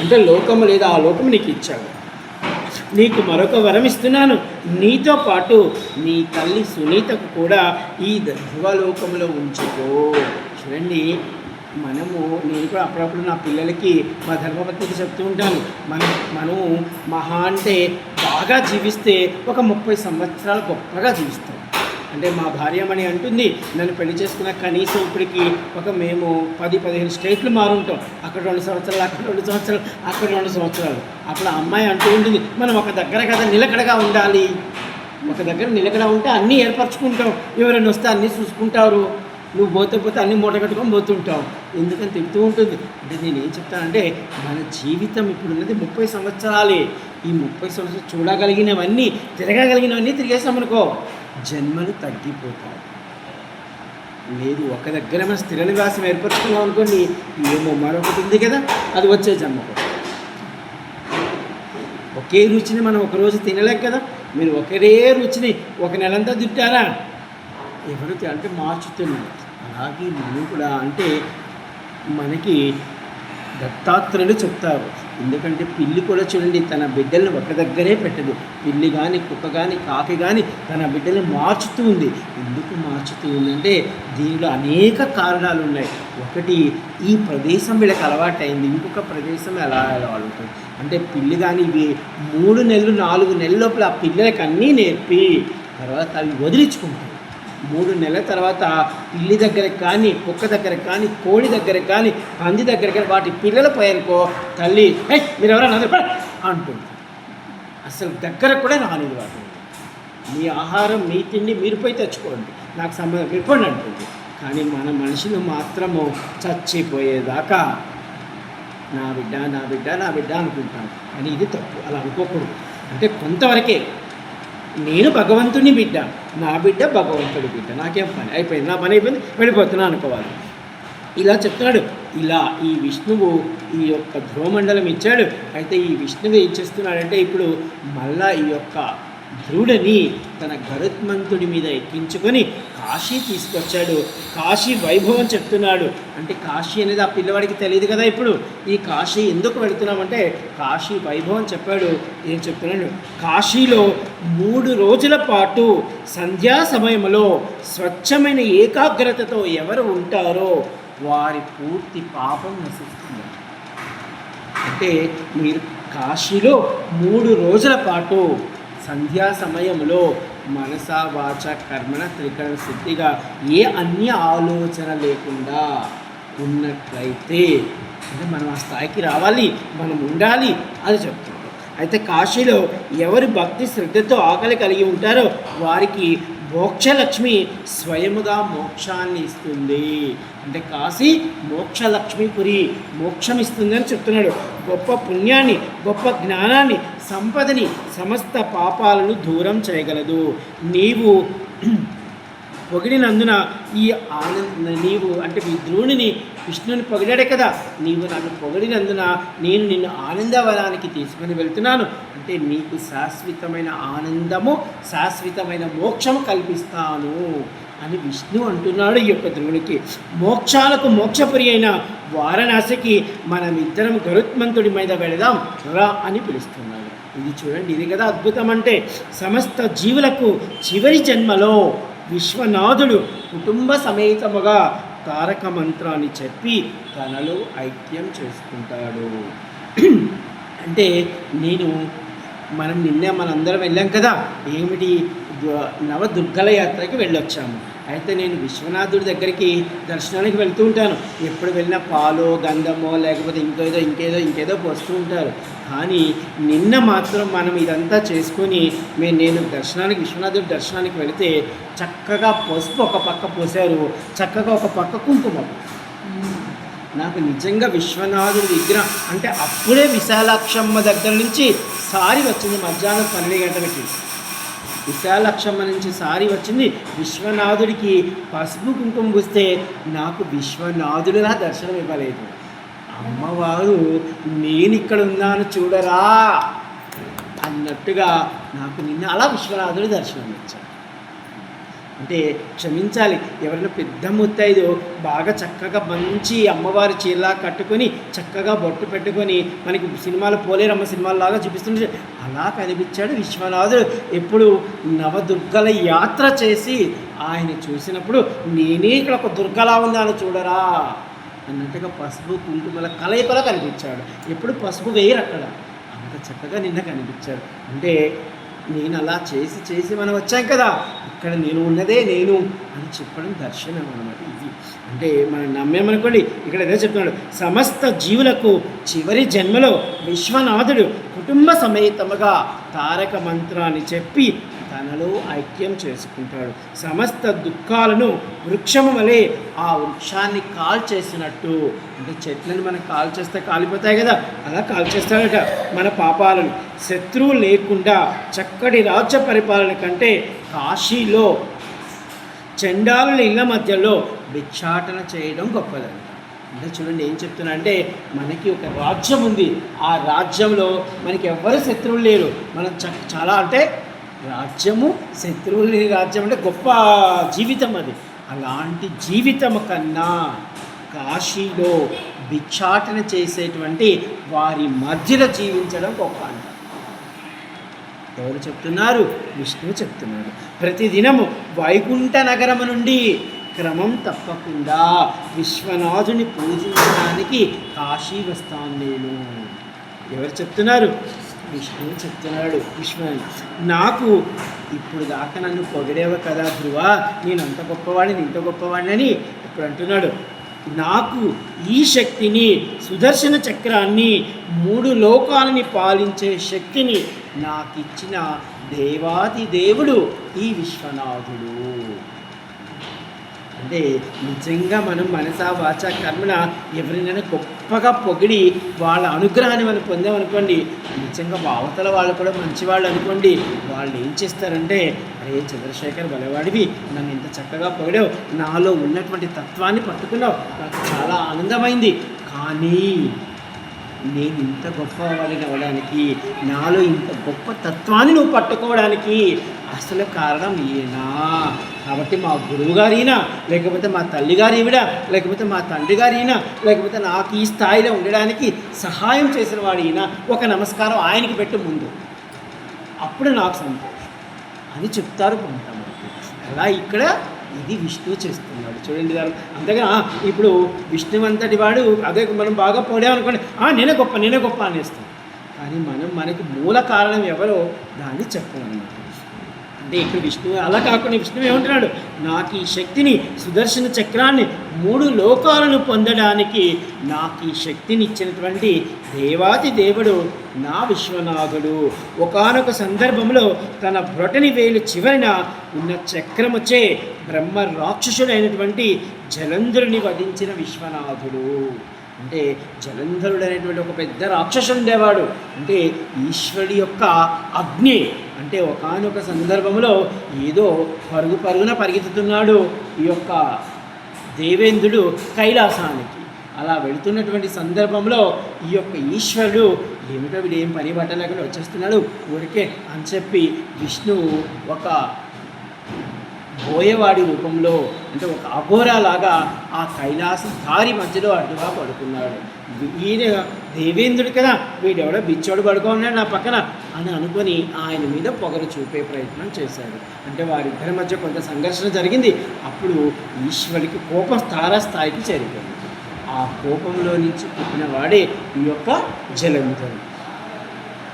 అంటే లోకము లేదా ఆ లోకము నీకు ఇచ్చాడు. నీకు మరొక వరం ఇస్తున్నాను. నీతో పాటు నీ తల్లి సునీతకు కూడా ఈ ధ్రువలోకంలో ఉంచుకో. చూడండి మనము నేను కూడా అప్పుడప్పుడు నా పిల్లలకి మా ధర్మపత్నికి చెప్తూ ఉంటాను. మనం మనం మహా అంటే బాగా జీవిస్తే ఒక ముప్పై సంవత్సరాలు గొప్పగా జీవిస్తాం. అంటే మా భార్యమణి అంటుంది నన్ను పెళ్ళి చేసుకున్న కనీసం ఇప్పటికి ఒక మేము పది పదిహేను స్టేట్లు మారుంటాం. అక్కడ రెండు సంవత్సరాలు అక్కడ రెండు సంవత్సరాలు అక్కడ రెండు సంవత్సరాలు. అప్పుడు అమ్మాయి అంటూ ఉంటుంది మనం ఒక దగ్గర కదా నిలకడగా ఉండాలి. ఒక దగ్గర నిలకడ ఉంటే అన్నీ ఏర్పరచుకుంటాం. ఎవరైనా వస్తే అన్నీ చూసుకుంటారు. నువ్వు పోతే పోతే అన్ని మూట కట్టుకొని పోతుంటావు. ఎందుకని తిడుతూ ఉంటుంది. అంటే నేను ఏం చెప్తానంటే మన జీవితం ఇప్పుడు ఉన్నది ముప్పై సంవత్సరాలే. ఈ ముప్పై సంవత్సరాలు చూడగలిగినవన్నీ తిరగగలిగినవన్నీ తిరిగేసామనుకో జన్మలు తగ్గిపోతాయి. లేదు ఒక దగ్గర మన స్థిర నివాసం ఏర్పరచుకున్నాం అనుకోండి ఏమో మరొకటి ఉంది కదా అది వచ్చే జన్మ ఒకే రుచిని మనం ఒక రోజు కదా మీరు ఒకరే రుచిని ఒక నెలంతా తిట్టారా ఎవరు అంటే మార్చుతున్నారు. అలాగే మనం కూడా అంటే మనకి దత్తాత్రేయులు చెప్తారు ఎందుకంటే పిల్లి కూడా చూడండి తన బిడ్డల్ని ఒక దగ్గరే పెట్టదు. పిల్లి కానీ కుక్క కానీ కాకి కానీ తన బిడ్డల్ని మార్చుతూ ఉంది. ఎందుకు మార్చుతూ ఉందంటే దీనిలో అనేక కారణాలు ఉన్నాయి. ఒకటి ఈ ప్రదేశం వీళ్ళకి అలవాటైంది. ఇంకొక ప్రదేశం ఎలా అలవాటు అంటే పిల్లి కానీ ఇవి మూడు నెలలు నాలుగు నెలల లోపల ఆ పిల్లలకి అన్నీ నేర్పి తర్వాత అవి వదిలించుకుంటాయి మూడు నెలల తర్వాత ఇల్లి దగ్గర కానీ కుక్క దగ్గర కానీ కోడి దగ్గర కానీ పంది దగ్గర కానీ వాటి పిల్లల పోయానుకో తల్లి హే మీరు ఎవరైనా అందరూ అంటుంది. అసలు దగ్గర కూడా రానిది వాటి మీ ఆహారం మీ తిండి మీరు పోయి తెచ్చుకోండి. నాకు సంబంధం మీరు అంటుంది. కానీ మన మనుషులు మాత్రము చచ్చిపోయేదాకా నా బిడ్డ నా బిడ్డ నా బిడ్డ అనుకుంటాను. కానీ ఇది తప్పు. అలా అనుకోకూడదు. అంటే కొంతవరకే నేను భగవంతుని బిడ్డ. నా బిడ్డ భగవంతుడి బిడ్డ. నాకేం పని? అయిపోయింది. నా పని అయిపోయింది. వెళ్ళిపోతున్నా అనుకోవాలి. ఇలా చెప్తున్నాడు. ఇలా ఈ విష్ణువు ఈ యొక్క ధ్రువమండలం ఇచ్చాడు. అయితే ఈ విష్ణువు ఏం చేస్తున్నాడంటే ఇప్పుడు మళ్ళా ఈ యొక్క ధ్రువుడని తన గరుత్మంతుడి మీద ఎక్కించుకొని కాశీ తీసుకొచ్చాడు. కాశీ వైభవం చెప్తున్నాడు. అంటే కాశీ అనేది ఆ పిల్లవాడికి తెలియదు కదా ఇప్పుడు. ఈ కాశీ ఎందుకు వెళుతున్నామంటే కాశీ వైభవం చెప్పాడు. ఏం చెప్తున్నాడు? కాశీలో మూడు రోజుల పాటు సంధ్యా సమయంలో స్వచ్ఛమైన ఏకాగ్రతతో ఎవరు ఉంటారో వారి పూర్తి పాపం నశిస్తుంది. అంటే మీరు కాశీలో మూడు రోజుల పాటు సంధ్యా సమయంలో మనస వాచ కర్మణ త్రికరణ శుద్ధిగా ఏ అన్య ఆలోచన లేకుండా ఉన్నట్లయితే అంటే మనం ఆ స్థాయికి రావాలి మనం ఉండాలి అని చెప్తున్నాడు. అయితే కాశీలో ఎవరు భక్తి శ్రద్ధతో ఆకలి కలిగి ఉంటారో వారికి మోక్షలక్ష్మి స్వయముగా మోక్షాన్ని ఇస్తుంది. అంటే కాశీ మోక్షలక్ష్మీపురి మోక్షం ఇస్తుందని చెప్తున్నాడు. గొప్ప పుణ్యాన్ని గొప్ప జ్ఞానాన్ని సంపదని సమస్త పాపాలను దూరం చేయగలదు. నీవు పొగిడినందున ఈ ఆనంద నీవు అంటే మీ ద్రోణిని విష్ణుని పొగిడాడే కదా. నీవు నన్ను పొగిడినందున నేను నిన్ను ఆనందవనానికి తీసుకొని వెళ్తున్నాను. అంటే నీకు శాశ్వతమైన ఆనందము శాశ్వతమైన మోక్షము కల్పిస్తాను అని విష్ణు అంటున్నాడు ఈ యొక్క ద్రోణికి. మోక్షాలకు మోక్షపురి అయిన వారణాసికి మనమిద్దరం గరుత్మంతుడి మీద వెళదాం. రా అని పిలుస్తున్నాడు. ఇది చూడండి ఇది కదా అద్భుతం అంటే సమస్త జీవులకు చివరి జన్మలో విశ్వనాథుడు కుటుంబ సమేతముగా తారక మంత్రాన్ని చెప్పి తనలో ఐక్యం చేసుకుంటాడు. అంటే నేను మనం నిన్న మనందరం వెళ్ళాం కదా ఏమిటి? నవ నవదుర్గల యాత్రకి వెళ్ళొచ్చాము అయితే నేను విశ్వనాథుడి దగ్గరికి దర్శనానికి వెళ్తూ ఉంటాను. ఎప్పుడు వెళ్ళినా పాలో గంధమో లేకపోతే ఇంకేదో ఇంకేదో ఇంకేదో పోస్తూ ఉంటారు. కానీ నిన్న మాత్రం మనం ఇదంతా చేసుకొని మేము నేను దర్శనానికి విశ్వనాథుడి దర్శనానికి వెళితే చక్కగా పసుపు ఒక పక్క పోసారు చక్కగా ఒక పక్క కుంకుమ. నాకు నిజంగా విశ్వనాథుడి విగ్రహం అంటే అప్పుడే విశాలాక్షమ్మ దగ్గర నుంచి సారి వచ్చింది. మధ్యాహ్నం పన్నెండు గంటలకి విశాలాక్షమ్మ నుంచి సారి వచ్చింది. విశ్వనాథుడికి పసుపు కుంకుమ పూస్తే నాకు విశ్వనాథుడిలా దర్శనం ఇవ్వలేదు. అమ్మవారు నేను ఇక్కడ ఉన్నాను చూడరా అన్నట్టుగా నాకు నిన్న అలా విశ్వనాథుడు దర్శనం ఇచ్చాడు. అంటే క్షమించాలి ఎవరైనా పెద్ద ముత్తైదు బాగా చక్కగా మంచి అమ్మవారి చీరలా కట్టుకొని చక్కగా బొట్టు పెట్టుకొని మనకి సినిమాలు పోలేరమ్మ సినిమాల్లాగా చూపిస్తుంటే అలా కనిపించాడు విశ్వనాథుడు. ఎప్పుడు నవదుర్గల యాత్ర చేసి ఆయన చూసినప్పుడు నేనే ఇక్కడ ఒక దుర్గలా ఉన్నాను చూడరా అన్నట్టుగా పసుపు కుంకుమల కలయికలో కనిపించాడు. ఎప్పుడు పసుపు వేయరు అక్కడ. అంత చక్కగా నిన్న కనిపించాడు అంటే నేను అలా చేసి చేసి మనం వచ్చాం కదా ఇక్కడ నేను ఉన్నదే నేను అని చెప్పడం దర్శనం అనమాట ఇది. అంటే మనం నమ్మేమనుకోండి ఇక్కడ ఏదో చెప్తున్నాడు సమస్త జీవులకు చివరి జన్మలో విశ్వనాథుడు కుటుంబ సమేతముగా తారక మంత్రాన్ని చెప్పి తనలో ఐక్యం చేసుకుంటాడు. సమస్త దుఃఖాలను వృక్షము వలె ఆ వృక్షాన్ని కాల్ చేసినట్టు అంటే చెట్లను మనం కాల్ చేస్తే కాలిపోతాయి కదా అలా కాల్ చేస్తాడట మన పాపాలను. శత్రువు లేకుండా చక్కటి రాజ్య పరిపాలన కంటే కాశీలో చండాలుల ఇళ్ళ మధ్యలో భిక్షాటన చేయడం గొప్పదంట. అంటే చూడండి ఏం చెప్తున్నా అంటే మనకి ఒక రాజ్యం ఉంది. ఆ రాజ్యంలో మనకి ఎవ్వరు శత్రువులు లేరు. మనం చాలా అంటే రాజ్యము శత్రువులు లేని రాజ్యం అంటే గొప్ప జీవితం అది. అలాంటి జీవితం కన్నా కాశీలో భిక్షాటన చేసేటువంటి వారి మధ్యలో జీవించడం గొప్ప అంట. ఎవరు చెప్తున్నారు? విష్ణువు చెప్తున్నారు ప్రతిదినము వైకుంఠ నగరము నుండి క్రమం తప్పకుండా విశ్వనాథుని పూజించడానికి కాశీ వస్తాను నేను. ఎవరు చెప్తున్నారు? విష్ణువు చెప్తున్నాడు విష్ణు నాకు ఇప్పుడు దాకా నన్ను పొగిడేవ కదా ధ్రువ నేను అంత గొప్పవాడిని ఇంత గొప్పవాడిని ఇప్పుడు అంటున్నాడు. నాకు ఈ శక్తిని సుదర్శన చక్రాన్ని మూడు లోకాలని పాలించే శక్తిని నాకు ఇచ్చిన దేవాది దేవుడు ఈ విశ్వనాథుడు. అంటే నిజంగా మనం మనసా వాచ కర్మల ఎవరినైనా గొప్పగా పొగిడి వాళ్ళ అనుగ్రహాన్ని మనం పొందామనుకోండి నిజంగా అవతల వాళ్ళు కూడా మంచివాళ్ళు అనుకోండి వాళ్ళు ఏం చేస్తారంటే అరే చంద్రశేఖర్ బలవాడివి నన్ను ఇంత చక్కగా పొగిడావు నాలో ఉన్నటువంటి తత్వాన్ని పట్టుకున్నావు నాకు చాలా ఆనందమైంది. కానీ నేను ఇంత గొప్పవాడిని అవ్వడానికి నాలో ఇంత గొప్ప తత్వాన్ని నువ్వు పట్టుకోవడానికి అసలు కారణం ఈయనా కాబట్టి మా గురువు గారినా లేకపోతే మా తల్లి గారు ఈవిడ లేకపోతే మా తండ్రి గారినా లేకపోతే నాకు ఈ స్థాయిలో ఉండడానికి సహాయం చేసిన వాడు ఈయన ఒక నమస్కారం ఆయనకి పెట్టు ముందు. అప్పుడు నాకు సంతోషం. అని చెప్తారు కొంతమంది. అలా ఇక్కడ ఇది విష్ణు చేస్తున్నారు చూడండి దాని అంతేగా ఇప్పుడు విష్ణువంతటి వాడు అదే మనం బాగా పోడామనుకోండి "ఆ, నేనే గొప్ప నేనే గొప్ప అనేస్తాం కానీ మనం మనకి మూల కారణం ఎవరో దాన్ని చెప్పాలన్నమాట అంటే ఇక్కడ విష్ణువు అలా కాకుండా విష్ణువు ఏమంటున్నాడు? నాకు ఈ శక్తిని సుదర్శన చక్రాన్ని మూడు లోకాలను పొందడానికి నాకు ఈ శక్తిని ఇచ్చినటువంటి దేవాతి దేవుడు నా విశ్వనాథుడు. ఒకనొక సందర్భంలో తన బ్రొటని వేలు చివరిన ఉన్న చక్రముచే బ్రహ్మ రాక్షసుడైనటువంటి జలంధరుని వధించిన విశ్వనాథుడు. అంటే జలంధరుడు అనేటువంటి ఒక పెద్ద రాక్షసుడు ఉండేవాడు. అంటే ఈశ్వరుడి యొక్క అగ్ని అంటే ఒకానొక సందర్భంలో ఏదో పరుగు పరుగున పరిగెత్తుతున్నాడు ఈ యొక్క దేవేంద్రుడు కైలాసానికి. అలా వెళుతున్నటువంటి సందర్భంలో ఈ యొక్క ఈశ్వరుడు ఏమిటో వీడు ఏం పని పట్టలేకుండా వచ్చేస్తున్నాడు? ఊరికే అని చెప్పి విష్ణువు ఒక బోయవాడి రూపంలో అంటే ఒక అఘోరాలాగా ఆ కైలాస దారి మధ్యలో అడ్డుగా పడుకున్నాడు. ఈయన దేవేంద్రుడు కదా వీడెవడో బిచ్చోడు పడుకున్నాడు నా పక్కన అని అనుకొని ఆయన మీద పొగరు చూపే ప్రయత్నం చేశాడు. అంటే వారిద్దరి మధ్య కొంత సంఘర్షణ జరిగింది. అప్పుడు ఈశ్వరుడికి కోపం తారాస్థాయికి చేరిపోయింది. ఆ కోపంలో నుంచి పుట్టిన వాడే ఈ యొక్క జలంధరుడు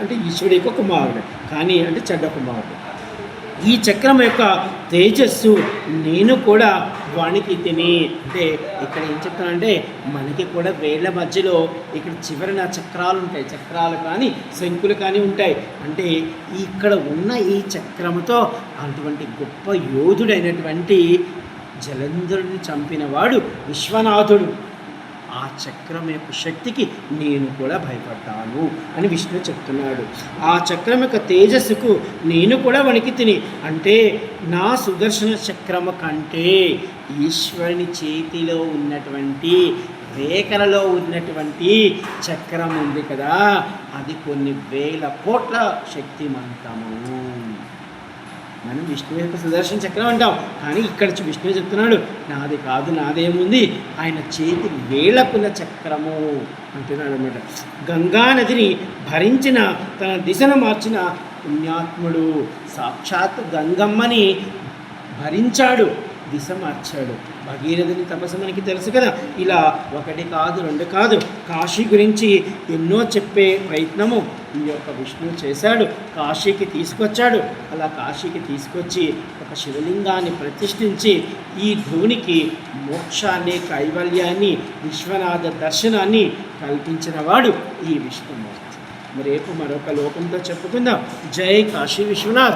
అంటే ఈశ్వరుడి యొక్క కుమారుడు. కానీ అంటే చెడ్డ కుమారుడు. ఈ చక్రం యొక్క తేజస్సు నేను కూడా వానికి తిని అంటే ఇక్కడ ఏం చెప్తానంటే మనకి కూడా వేళ్ళ మధ్యలో ఇక్కడ చివరిన చక్రాలు ఉంటాయి చక్రాలు కానీ శంకులు కానీ ఉంటాయి. అంటే ఇక్కడ ఉన్న ఈ చక్రంతో అటువంటి గొప్ప యోధుడైనటువంటి జలంధరుడిని చంపినవాడు విశ్వనాథుడు. ఆ చక్రం యొక్క శక్తికి నేను కూడా భయపడ్డాను అని విష్ణు చెప్తున్నాడు. ఆ చక్రం యొక్క తేజస్సుకు నేను కూడా వణికి తిని అంటే నా సుదర్శన చక్రము కంటే ఈశ్వరుని చేతిలో ఉన్నటువంటి రేఖలలో ఉన్నటువంటి చక్రం ఉంది కదా అది కొన్ని వేల కోట్ల శక్తిమంతము. మనం విష్ణువు యొక్క సుదర్శన చక్రం అంటాం. కానీ ఇక్కడ విష్ణువు చెప్తున్నాడు నాది కాదు నాదేముంది? ఆయన చేతి వేళకుల చక్రము. అంటున్నాడు అనమాట గంగా నదిని భరించిన తన దిశను మార్చిన పుణ్యాత్ముడు సాక్షాత్ గంగమ్మని భరించాడు దిశ మార్చాడు. భగీరథుని తపస్సు మనకి తెలుసు కదా. ఇలా ఒకటి కాదు రెండు కాదు. కాశీ గురించి ఎన్నో చెప్పే ప్రయత్నము ఈ యొక్క విష్ణువు చేశాడు. కాశీకి తీసుకొచ్చాడు. అలా కాశీకి తీసుకొచ్చి ఒక శివలింగాన్ని ప్రతిష్ఠించి ఈ ధ్రువునికి మోక్షాన్ని కైవల్యాన్ని విశ్వనాథ దర్శనాన్ని కల్పించిన వాడు ఈ విష్ణుమూర్తి. రేపు మరొక లోకంతో చెప్పుకుందాం. జై కాశీ విశ్వనాథ్.